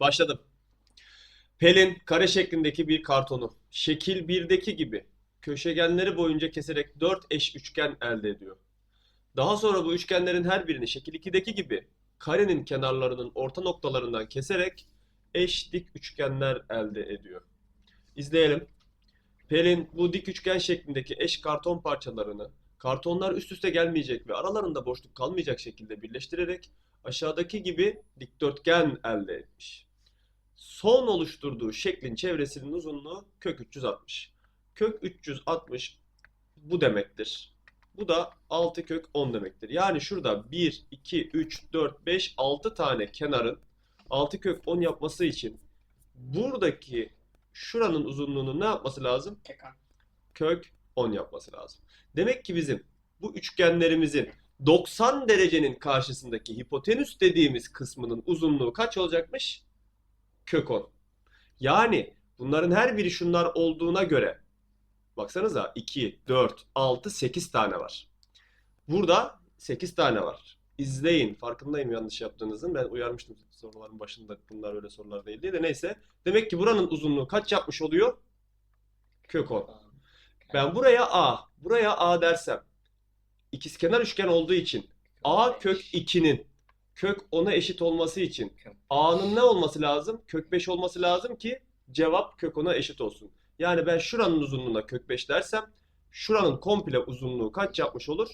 Başladım. Pelin kare şeklindeki bir kartonu şekil 1'deki gibi köşegenleri boyunca keserek 4 eş üçgen elde ediyor. Daha sonra bu üçgenlerin her birini şekil 2'deki gibi karenin kenarlarının orta noktalarından keserek eş dik üçgenler elde ediyor. İzleyelim. Pelin bu dik üçgen şeklindeki eş karton parçalarını kartonlar üst üste gelmeyecek ve aralarında boşluk kalmayacak şekilde birleştirerek aşağıdaki gibi dikdörtgen elde etmiş. Son oluşturduğu şeklin çevresinin uzunluğu kök 360. Kök 360 bu demektir. Bu da 6 kök 10 demektir. Yani şurada 1, 2, 3, 4, 5, 6 tane kenarın 6 kök 10 yapması için buradaki şuranın uzunluğunun ne yapması lazım? Kök 10 yapması lazım. Demek ki bizim bu üçgenlerimizin 90 derecenin karşısındaki hipotenüs dediğimiz kısmının uzunluğu kaç olacakmış? Kök 10. Yani bunların her biri şunlar olduğuna göre baksanıza 2, 4, 6, 8 tane var. Burada 8 tane var. İzleyin. Farkındayım yanlış yaptığınızın. Ben uyarmıştım soruların başında bunlar öyle sorular değil diye de neyse. Demek ki buranın uzunluğu kaç yapmış oluyor? Kök 10. Ben buraya A, buraya A dersem ikizkenar üçgen olduğu için A kök 2'nin kök 10'a eşit olması için A'nın ne olması lazım? Kök 5 olması lazım ki cevap kök 10'a eşit olsun. Yani ben şuranın uzunluğuna kök 5 dersem şuranın komple uzunluğu kaç yapmış olur?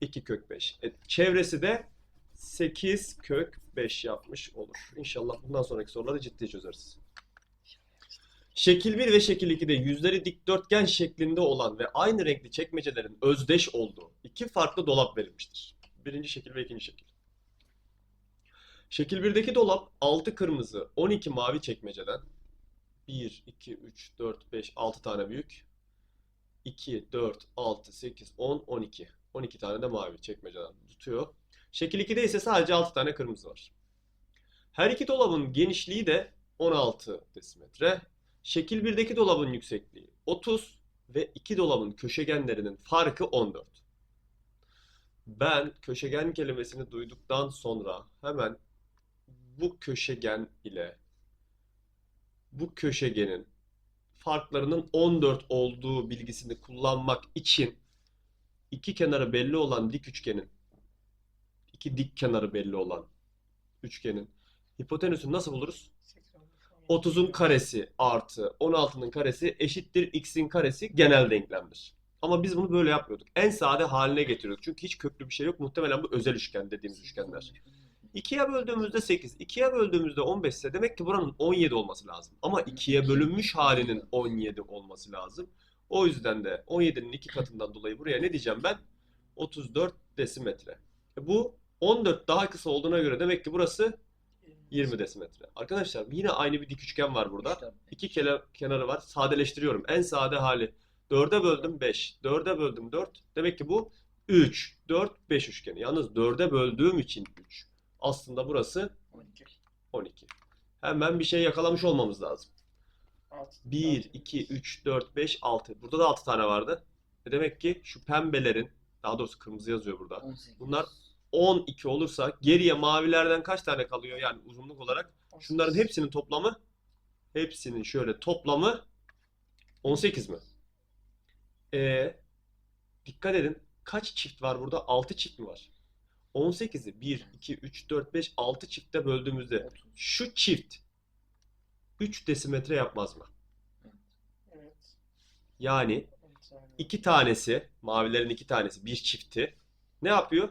2 kök 5. E, çevresi de 8 kök 5 yapmış olur. İnşallah bundan sonraki soruları ciddi çözeriz. Şekil 1 ve şekil 2'de yüzleri dikdörtgen şeklinde olan ve aynı renkli çekmecelerin özdeş olduğu iki farklı dolap verilmiştir. Birinci şekil ve ikinci şekil. Şekil 1'deki dolap 6 kırmızı, 12 mavi çekmeceden 1, 2, 3, 4, 5, 6 tane büyük. 2, 4, 6, 8, 10, 12. 12 tane de mavi çekmeceden tutuyor. Şekil 2'de ise sadece 6 tane kırmızı var. Her iki dolabın genişliği de 16 desimetre. Şekil 1'deki dolabın yüksekliği 30 ve iki dolabın köşegenlerinin farkı 14. Ben köşegen kelimesini duyduktan sonra hemen bu köşegen ile bu köşegenin farklarının 14 olduğu bilgisini kullanmak için iki kenarı belli olan dik üçgenin iki dik kenarı belli olan üçgenin hipotenüsünü nasıl buluruz? 30'un karesi artı 16'nın karesi eşittir x'in karesi genel denklemdir. Ama biz bunu böyle yapmıyorduk. En sade haline getiriyorduk. Çünkü hiç köklü bir şey yok. Muhtemelen bu özel üçgen dediğimiz üçgenler. 2'ye böldüğümüzde 8, 2'ye böldüğümüzde 15 ise demek ki buranın 17 olması lazım. Ama 2'ye bölünmüş halinin 17 olması lazım. O yüzden de 17'nin 2 katından dolayı buraya ne diyeceğim ben? 34 desimetre. E bu 14 daha kısa olduğuna göre demek ki burası 20 desimetre. Arkadaşlar yine aynı bir dik üçgen var burada. İki kele- kenarı var. Sadeleştiriyorum. En sade hali. 4'e böldüm 5. 4'e böldüm 4. Demek ki bu 3, 4, 5 üçgeni. Yalnız 4'e böldüğüm için 3. Aslında burası 12. 12. Hemen bir şey yakalamış olmamız lazım. 6. 1, 2, 3, 4, 5, 6. Burada da 6 tane vardı. E demek ki şu pembelerin, daha doğrusu kırmızı yazıyor burada. 18. Bunlar 12 olursa geriye mavilerden kaç tane kalıyor yani uzunluk olarak? Şunların hepsinin toplamı hepsinin şöyle toplamı 18 mi? Ee, dikkat edin kaç çift var burada? 6 çift mi var? 18'i 1, 2, 3, 4, 5, 6 çifte böldüğümüzde 30. şu çift 3 desimetre yapmaz mı? Evet. Yani iki tanesi, mavilerin iki tanesi bir çifti ne yapıyor?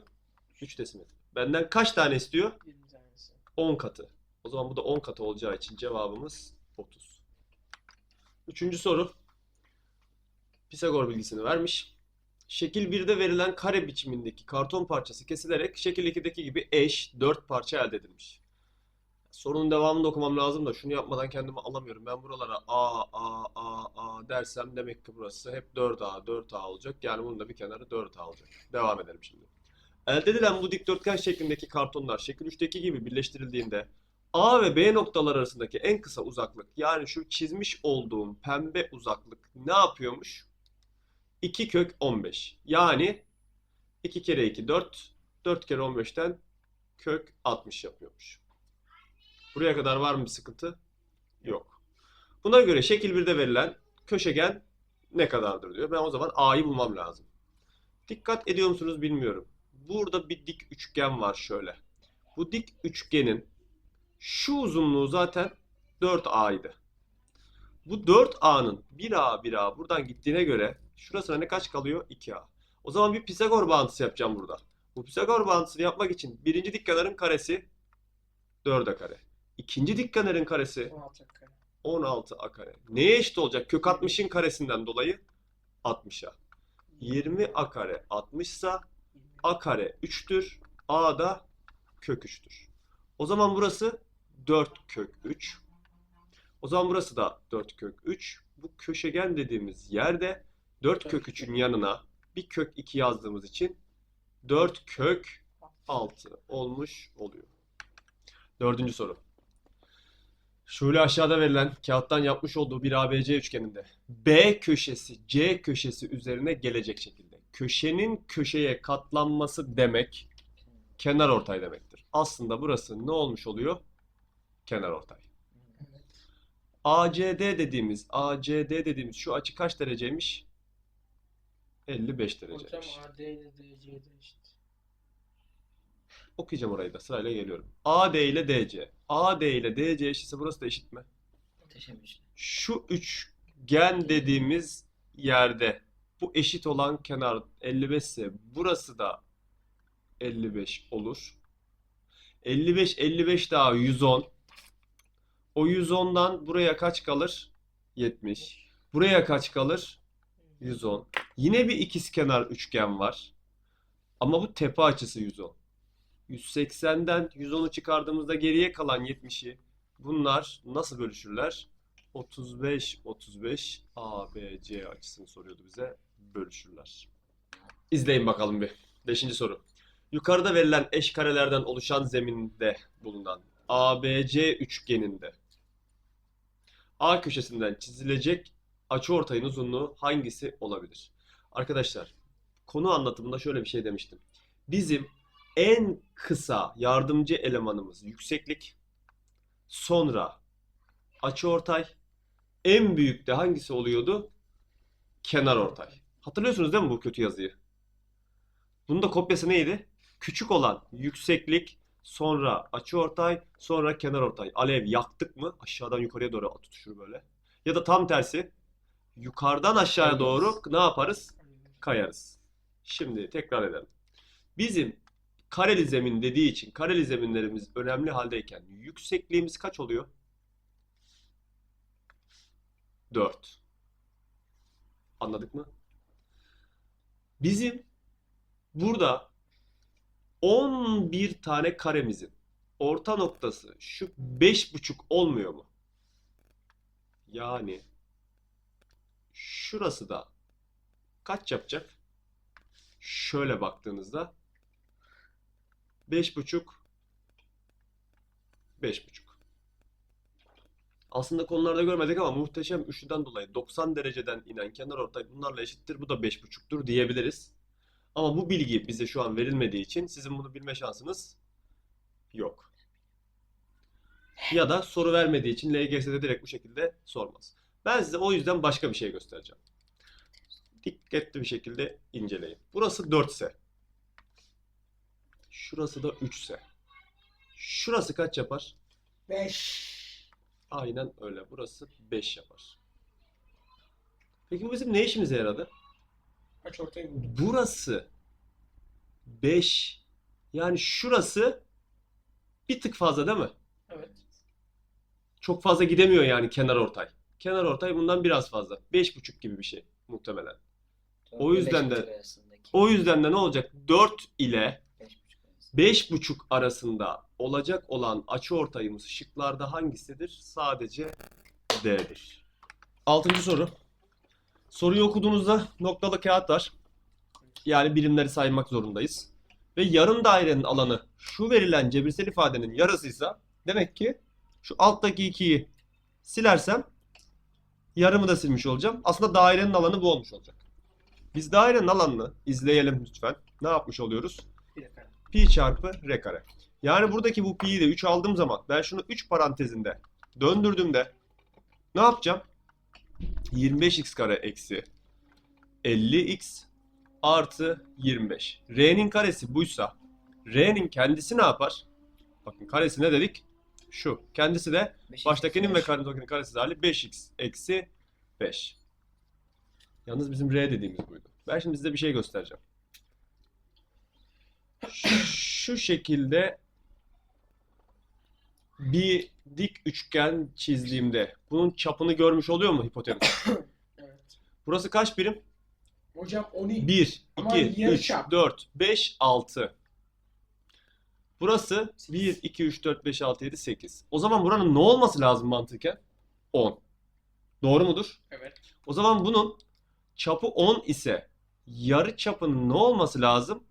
3 desimetre. Benden kaç tane istiyor? 20 tanesi. 10 katı. O zaman bu da 10 katı olacağı için cevabımız 30. Üçüncü soru. Pisagor bilgisini vermiş. Şekil 1'de verilen kare biçimindeki karton parçası kesilerek şekil 2'deki gibi eş 4 parça elde edilmiş. Sorunun devamını da okumam lazım da şunu yapmadan kendimi alamıyorum. Ben buralara A, A, A, A dersem demek ki burası hep 4A, 4A olacak. Yani bunun da bir kenarı 4A olacak. Devam edelim şimdi. Elde edilen bu dikdörtgen şeklindeki kartonlar şekil 3'teki gibi birleştirildiğinde A ve B noktalar arasındaki en kısa uzaklık yani şu çizmiş olduğum pembe uzaklık ne yapıyormuş? 2 kök 15. Yani 2 kere 2 4, 4 kere 15'ten kök 60 yapıyormuş. Buraya kadar var mı bir sıkıntı? Yok. Buna göre şekil 1'de verilen köşegen ne kadardır diyor. Ben o zaman A'yı bulmam lazım. Dikkat ediyor musunuz bilmiyorum. Burada bir dik üçgen var şöyle. Bu dik üçgenin şu uzunluğu zaten 4A'ydı. Bu 4A'nın 1A 1A buradan gittiğine göre şurasına ne kaç kalıyor? 2A. O zaman bir Pisagor bağıntısı yapacağım burada. Bu Pisagor bağıntısını yapmak için birinci dik kenarın karesi 4A kare. İkinci dik kenarın karesi 16 kare. 16A kare. Neye eşit olacak? Kök 60'ın karesinden dolayı 60'a. 20A kare 60 ise A kare 3'tür. A da kök 3'tür. O zaman burası 4 kök 3. O zaman burası da 4 kök 3. Bu köşegen dediğimiz yerde 4 kök 3'ün yanına bir kök 2 yazdığımız için 4 kök 6 olmuş oluyor. Dördüncü soru. Şöyle aşağıda verilen kağıttan yapmış olduğu bir ABC üçgeninde B köşesi C köşesi üzerine gelecek şekilde. Köşenin köşeye katlanması demek kenar ortay demektir. Aslında burası ne olmuş oluyor? Kenar ortay. ACD dediğimiz ACD dediğimiz şu açı kaç dereceymiş? 55 Hocam dereceymiş. AD ile DC'de eşit. Okuyacağım orayı da sırayla geliyorum. AD ile DC. AD ile DC eşitse burası da eşit mi? Şu üçgen dediğimiz yerde bu eşit olan kenar 55 ise burası da 55 olur. 55 55 daha 110. O 110'dan buraya kaç kalır? 70. Buraya kaç kalır? 110. Yine bir ikizkenar üçgen var. Ama bu tepe açısı 110. 180'den 110'u çıkardığımızda geriye kalan 70'i bunlar nasıl bölüşürler? 35 35 ABC açısını soruyordu bize. Bölüşürler. İzleyin bakalım bir. Beşinci soru. Yukarıda verilen eş karelerden oluşan zeminde bulunan ABC üçgeninde A köşesinden çizilecek açıortayın uzunluğu hangisi olabilir? Arkadaşlar, konu anlatımında şöyle bir şey demiştim. Bizim en kısa yardımcı elemanımız yükseklik, sonra açıortay, en büyük de hangisi oluyordu? Kenar ortay. Hatırlıyorsunuz değil mi bu kötü yazıyı? Bunun da kopyası neydi? Küçük olan yükseklik, sonra açıortay, sonra kenar ortay. Alev yaktık mı aşağıdan yukarıya doğru tutuşur böyle. Ya da tam tersi yukarıdan aşağıya doğru ne yaparız? Kayarız. Şimdi tekrar edelim. Bizim kareli zemin dediği için kareli zeminlerimiz önemli haldeyken yüksekliğimiz kaç oluyor? 4. Anladık mı? Bizim burada 11 tane karemizin orta noktası şu 5,5 olmuyor mu? Yani şurası da kaç yapacak? Şöyle baktığınızda 5,5 5,5. Aslında konularda görmedik ama muhteşem üçlüden dolayı 90 dereceden inen kenar ortay bunlarla eşittir. Bu da 5,5'tur diyebiliriz. Ama bu bilgi bize şu an verilmediği için sizin bunu bilme şansınız yok. Ya da soru vermediği için LGS'de direkt bu şekilde sormaz. Ben size o yüzden başka bir şey göstereceğim. Dikkatli bir şekilde inceleyin. Burası 4 ise. Şurası da 3 ise. Şurası kaç yapar? 5. Aynen öyle. Burası 5 yapar. Peki bu bizim ne işimize yaradı? Aç ortayı buldum. Burası 5. Yani şurası bir tık fazla değil mi? Evet. Çok fazla gidemiyor yani kenar ortay. Kenar ortay bundan biraz fazla. 5,5 gibi bir şey muhtemelen. O yüzden de- O yüzden de ne olacak? 4 ile beş buçuk 5,5 arası. arasında olacak olan açıortayımız şıklarda hangisidir? Sadece D'dir. Altıncı soru. Soruyu okuduğunuzda noktalı kağıt var. Yani birimleri saymak zorundayız. Ve yarım dairenin alanı şu verilen cebirsel ifadenin yarısıysa demek ki şu alttaki 2'yi silersem yarımı da silmiş olacağım. Aslında dairenin alanı bu olmuş olacak. Biz dairenin alanını izleyelim lütfen. Ne yapmış oluyoruz? Pi çarpı r kare. Yani buradaki bu pi'yi de 3 aldığım zaman ben şunu 3 parantezinde döndürdüğümde ne yapacağım? 25x kare eksi 50x artı 25. R'nin karesi buysa R'nin kendisi ne yapar? Bakın karesi ne dedik? Şu. Kendisi de baştakinin ve karşıdakinin karesi hali 5x eksi 5. Yalnız bizim R dediğimiz buydu. Ben şimdi size bir şey göstereceğim. Şu şekilde bir dik üçgen çizdiğimde bunun çapını görmüş oluyor mu hipotenüs? Evet. Burası kaç birim? Hocam 12. 1, Ama 2, yarı 3, çap. 4, 5, 6. Burası 1, 2, 3, 4, 5, 6, 7, 8. O zaman buranın ne olması lazım mantıken? 10. Doğru mudur? Evet. O zaman bunun çapı 10 ise yarı çapının ne olması lazım?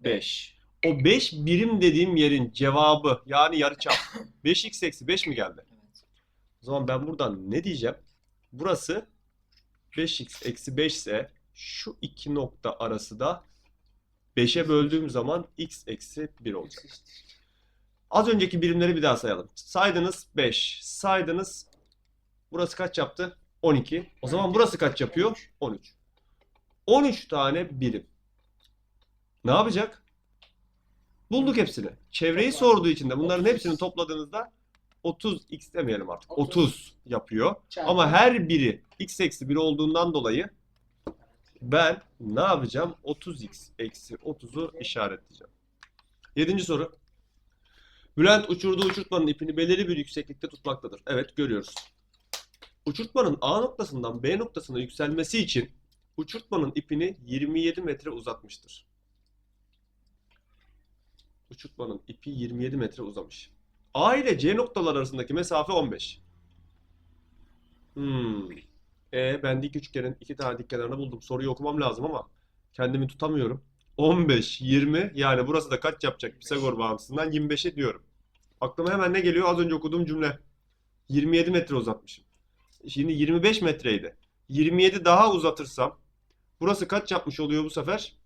5. O 5 birim dediğim yerin cevabı yani yarı çap 5x eksi 5 mi geldi? O zaman ben buradan ne diyeceğim? Burası 5x eksi 5 ise şu iki nokta arası da 5'e böldüğüm zaman x eksi 1 olacak. Az önceki birimleri bir daha sayalım. Saydınız 5. Saydınız burası kaç yaptı? 12. O zaman burası kaç yapıyor? 13. 13 tane birim. Ne yapacak? Bulduk hepsini. Çevreyi sorduğu için de bunların 30. hepsini topladığınızda 30x demeyelim artık. 30. 30 yapıyor. Ama her biri x eksi 1 olduğundan dolayı ben ne yapacağım? 30x eksi 30'u işaretleyeceğim. Yedinci soru. Bülent uçurduğu uçurtmanın ipini belirli bir yükseklikte tutmaktadır. Evet görüyoruz. Uçurtmanın A noktasından B noktasına yükselmesi için uçurtmanın ipini 27 metre uzatmıştır. Uçurtmanın ipi 27 metre uzamış. A ile C noktalar arasındaki mesafe 15. Hmm. E ben dik üçgenin iki tane dik kenarını buldum. Soruyu okumam lazım ama kendimi tutamıyorum. 15, 20 yani burası da kaç yapacak Pisagor bağıntısından 25'e diyorum. Aklıma hemen ne geliyor? Az önce okuduğum cümle. 27 metre uzatmışım. Şimdi 25 metreydi. 27 daha uzatırsam burası kaç yapmış oluyor bu sefer?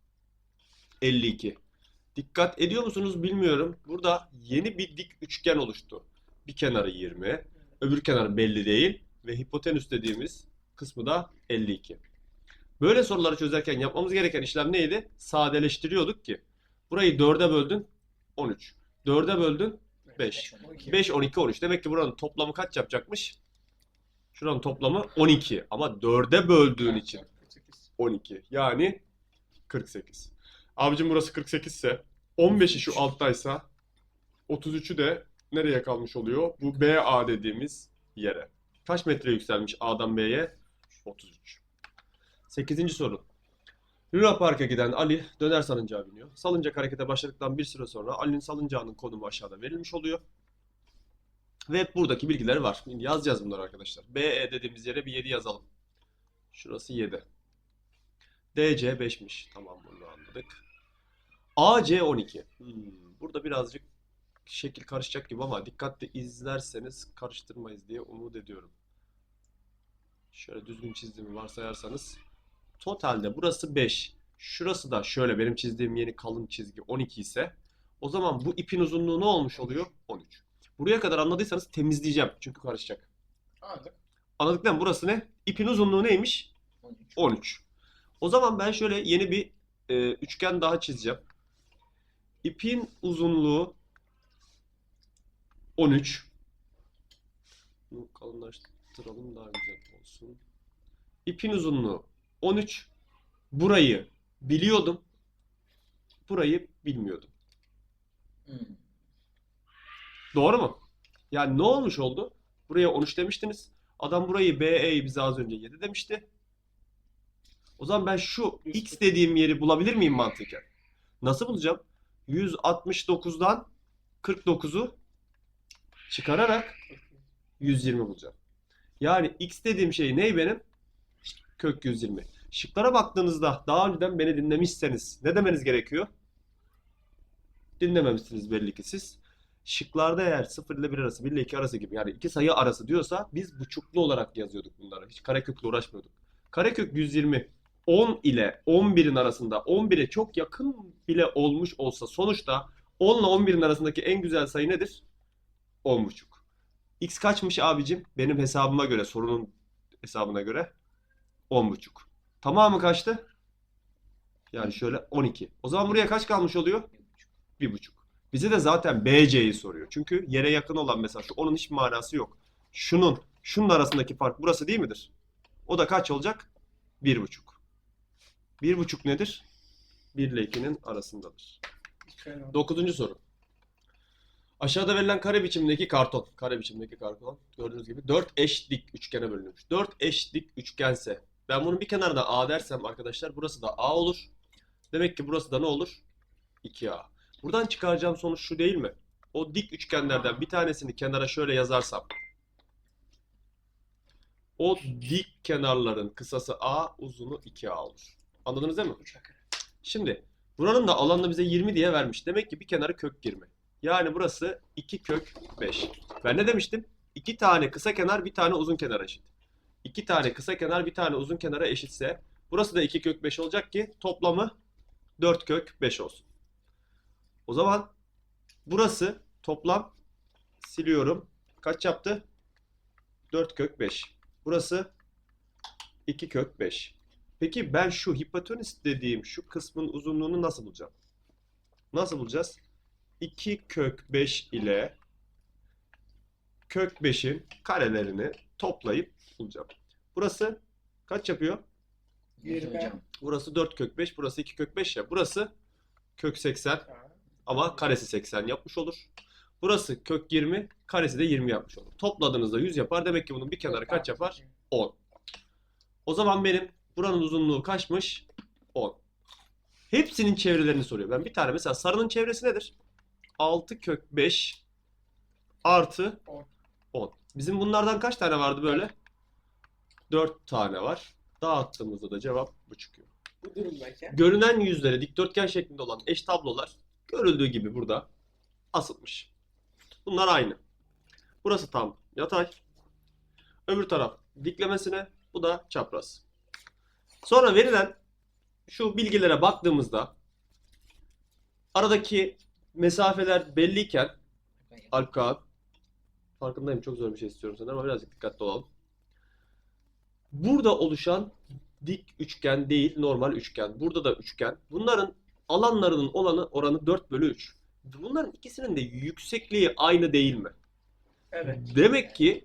52. Dikkat ediyor musunuz bilmiyorum. Burada yeni bir dik üçgen oluştu. Bir kenarı 20, öbür kenarı belli değil ve hipotenüs dediğimiz kısmı da 52. Böyle soruları çözerken yapmamız gereken işlem neydi? Sadeleştiriyorduk ki. Burayı 4'e böldün 13. 4'e böldün 5. 12. 5, 12, 13. Demek ki buranın toplamı kaç yapacakmış? Şuranın toplamı 12. Ama 4'e böldüğün için 12. Yani 48. Abicim burası 48 ise 15'i şu alttaysa 33'ü de nereye kalmış oluyor? Bu BA dediğimiz yere. Kaç metre yükselmiş A'dan B'ye? 33. 8. soru. Luna Park'a giden Ali döner salıncağa biniyor. Salıncak harekete başladıktan bir süre sonra Ali'nin salıncağının konumu aşağıda verilmiş oluyor. Ve buradaki bilgiler var. Şimdi yazacağız bunları arkadaşlar. BE dediğimiz yere bir 7 yazalım. Şurası 7. DC 5'miş. Tamam bunu anladık. AC 12. Hmm, burada birazcık şekil karışacak gibi ama dikkatli izlerseniz karıştırmayız diye umut ediyorum. Şöyle düzgün çizdiğimi varsayarsanız. Totalde burası 5. Şurası da şöyle benim çizdiğim yeni kalın çizgi 12 ise o zaman bu ipin uzunluğu ne olmuş oluyor? 13. Buraya kadar anladıysanız temizleyeceğim çünkü karışacak. Anladık. Anladık değil mi? Burası ne? İpin uzunluğu neymiş? 13. 13. O zaman ben şöyle yeni bir e, üçgen daha çizeceğim. İpin uzunluğu 13. Bunu kalınlaştıralım daha güzel olsun. İpin uzunluğu 13. Burayı biliyordum. Burayı bilmiyordum. Hmm. Doğru mu? Yani ne olmuş oldu? Buraya 13 demiştiniz. Adam burayı BE'yi bize az önce 7 demişti. O zaman ben şu x dediğim yeri bulabilir miyim mantıken? Nasıl bulacağım? 169'dan 49'u çıkararak 120 bulacağım. Yani x dediğim şey ne benim? Kök 120. Şıklara baktığınızda daha önceden beni dinlemişseniz ne demeniz gerekiyor? Dinlememişsiniz belli ki siz. Şıklarda eğer 0 ile 1 arası, 1 ile 2 arası gibi yani iki sayı arası diyorsa biz buçuklu olarak yazıyorduk bunları. Hiç karekökle uğraşmıyorduk. Karekök 120 10 ile 11'in arasında 11'e çok yakın bile olmuş olsa sonuçta 10 ile 11'in arasındaki en güzel sayı nedir? 10,5. X kaçmış abicim? Benim hesabıma göre, sorunun hesabına göre 10,5. Tamamı kaçtı? Yani şöyle 12. O zaman buraya kaç kalmış oluyor? Bir buçuk. 1,5. Bize de zaten BC'yi soruyor. Çünkü yere yakın olan mesela şu onun hiç manası yok. Şunun, şunun arasındaki fark burası değil midir? O da kaç olacak? 1,5. 1,5 nedir? 1 ile 2'nin arasındadır. Dokuzuncu soru. Aşağıda verilen kare biçimindeki karton, kare biçimindeki karton gördüğünüz gibi 4 eş dik üçgene bölünmüş. 4 eş dik üçgense ben bunun bir kenarına A dersem arkadaşlar burası da A olur. Demek ki burası da ne olur? 2A. Buradan çıkaracağım sonuç şu değil mi? O dik üçgenlerden bir tanesini kenara şöyle yazarsam o dik kenarların kısası A, uzunu 2A olur. Anladınız değil mi? Şimdi buranın da alanını bize 20 diye vermiş. Demek ki bir kenarı kök 20. Yani burası 2 kök 5. Ben ne demiştim? 2 tane kısa kenar bir tane uzun kenar eşit. 2 tane kısa kenar bir tane uzun kenara eşitse burası da 2 kök 5 olacak ki toplamı 4 kök 5 olsun. O zaman burası toplam siliyorum. Kaç yaptı? 4 kök 5. Burası 2 kök 5. Peki ben şu hipotenüs dediğim şu kısmın uzunluğunu nasıl bulacağım? Nasıl bulacağız? 2 kök 5 ile kök 5'in karelerini toplayıp bulacağım. Burası kaç yapıyor? Yüz Yirmi. hocam. Burası 4 kök 5, burası 2 kök 5 ya. Burası kök 80 Ha. ama karesi 80 yapmış olur. Burası kök 20, karesi de 20 yapmış olur. Topladığınızda 100 yapar. Demek ki bunun bir kenarı kaç yapar? 10. O zaman benim buranın uzunluğu kaçmış? 10. Hepsinin çevrelerini soruyor. Ben bir tane mesela sarının çevresi nedir? 6 kök 5 artı 10. 10. Bizim bunlardan kaç tane vardı böyle? 4 tane var. Dağıttığımızda da cevap bu çıkıyor. Bu durumdayken Görünen yüzleri dikdörtgen şeklinde olan eş tablolar görüldüğü gibi burada asılmış. Bunlar aynı. Burası tam yatay. Öbür taraf diklemesine, bu da çapraz. Sonra verilen şu bilgilere baktığımızda aradaki mesafeler belliyken Alp Kağan farkındayım çok zor bir şey istiyorum senden ama birazcık dikkatli olalım. Burada oluşan dik üçgen değil normal üçgen. Burada da üçgen. Bunların alanlarının olanı oranı 4 bölü 3. Bunların ikisinin de yüksekliği aynı değil mi? evet. Demek ki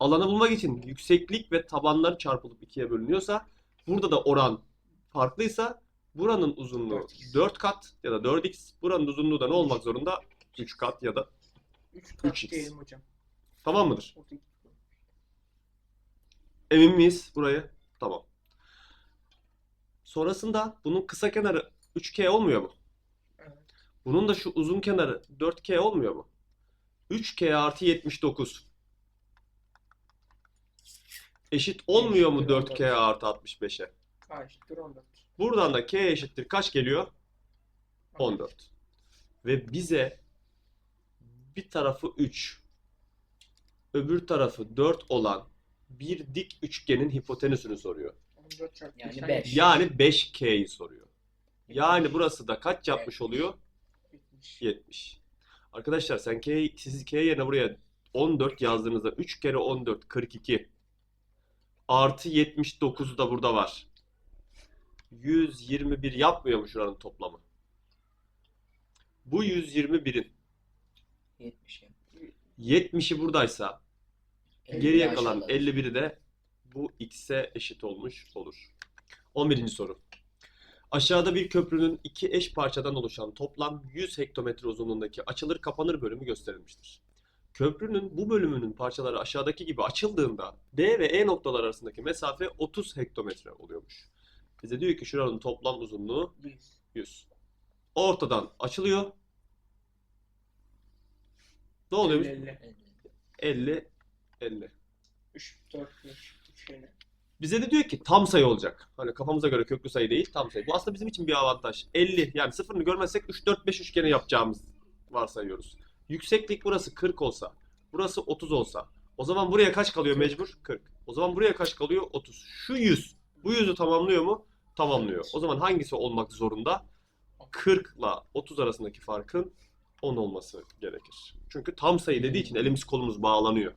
alanı bulmak için yükseklik ve tabanlar çarpılıp ikiye bölünüyorsa burada da oran farklıysa buranın uzunluğu 4x. 4 kat ya da 4x. Buranın uzunluğu da ne olmak zorunda? 3 kat ya da 3 kat 3x. diyelim hocam. tamam mıdır? Emin miyiz burayı? Tamam. Sonrasında bunun kısa kenarı 3K olmuyor mu? Evet. Bunun da şu uzun kenarı 4K olmuyor mu? 3K artı 79. Eşit olmuyor mu Eşittir 4K 14. artı 65'e? Ha eşittir 14. Buradan da K eşittir kaç geliyor? 14. Ve bize bir tarafı 3, öbür tarafı 4 olan bir dik üçgenin hipotenüsünü soruyor. 14 çarpı Yani beşten beş. Yani 5K'yi soruyor. Yani burası da kaç yapmış oluyor? 70. 70. Arkadaşlar sen K, siz K yerine buraya 14 yazdığınızda 3 kere 14 42 artı 79 da burada var. 121 yapmıyor mu şuranın toplamı? Bu 121'in 70 ya. 70'i buradaysa geriye kalan aşağıda. 51'i de bu x'e eşit olmuş olur. 11. soru. Aşağıda bir köprünün iki eş parçadan oluşan toplam 100 hektometre uzunluğundaki açılır kapanır bölümü gösterilmiştir. Köprünün bu bölümünün parçaları aşağıdaki gibi açıldığında D ve E noktalar arasındaki mesafe 30 hektometre oluyormuş. Bize diyor ki şuranın toplam uzunluğu 100. 100. Ortadan açılıyor. Ne oluyormuş? 50. 50 50. 3, 4, 5, 3 şeyle. Bize de diyor ki tam sayı olacak. Hani kafamıza göre köklü sayı değil tam sayı. Bu aslında bizim için bir avantaj. 50 yani sıfırını görmezsek 3, 4, 5 üçgeni yapacağımız varsayıyoruz. Yükseklik burası 40 olsa, burası 30 olsa. O zaman buraya kaç kalıyor mecbur? 40. O zaman buraya kaç kalıyor? 30. Şu 100. Bu 100'ü tamamlıyor mu? Tamamlıyor. O zaman hangisi olmak zorunda? 40 ile 30 arasındaki farkın 10 olması gerekir. Çünkü tam sayı dediği için elimiz kolumuz bağlanıyor.